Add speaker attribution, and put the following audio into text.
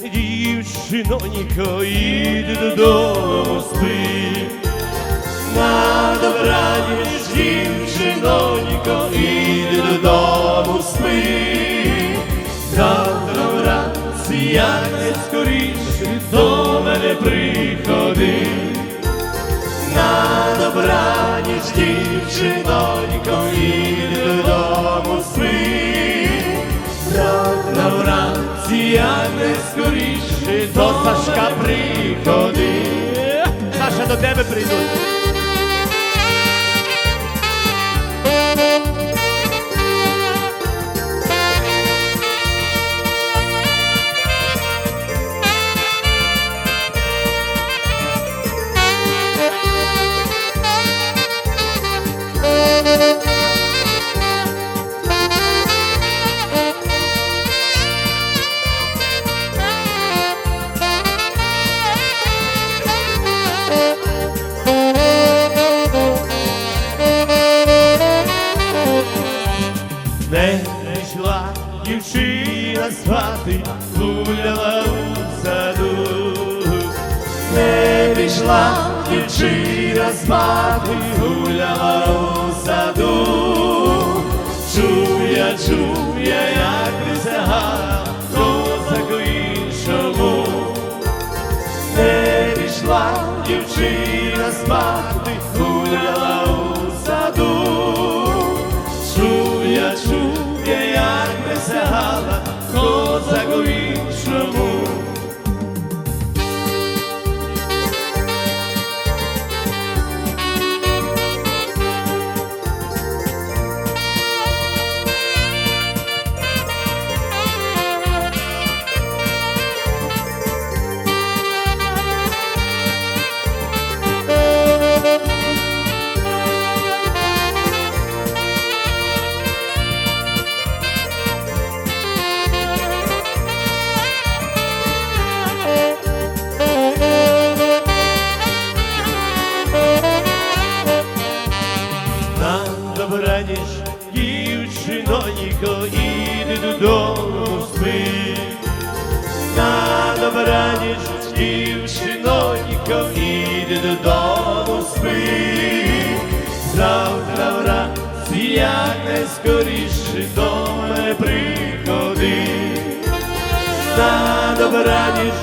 Speaker 1: дівчиноніко, іди додому спи. На добраніч, дівчиноніко, іди додому спи. Завтра вранці, як найскоріше скоріше, до мене приходи. Як не скоріше, до Сашка приходи. Саша, до тебе прийдуть. Дівчина спати, гуляла у саду. Не пішла дівчина спати, гуляла у саду. Чуя, чуя, як присягала, козаку іншому. Не пішла дівчина спати, гуляла додому спи. На добраніч, дівчиноніко, іди додому спи. Завтра вранці, як найскоріше скоріше, до мене приходи. На добраніч,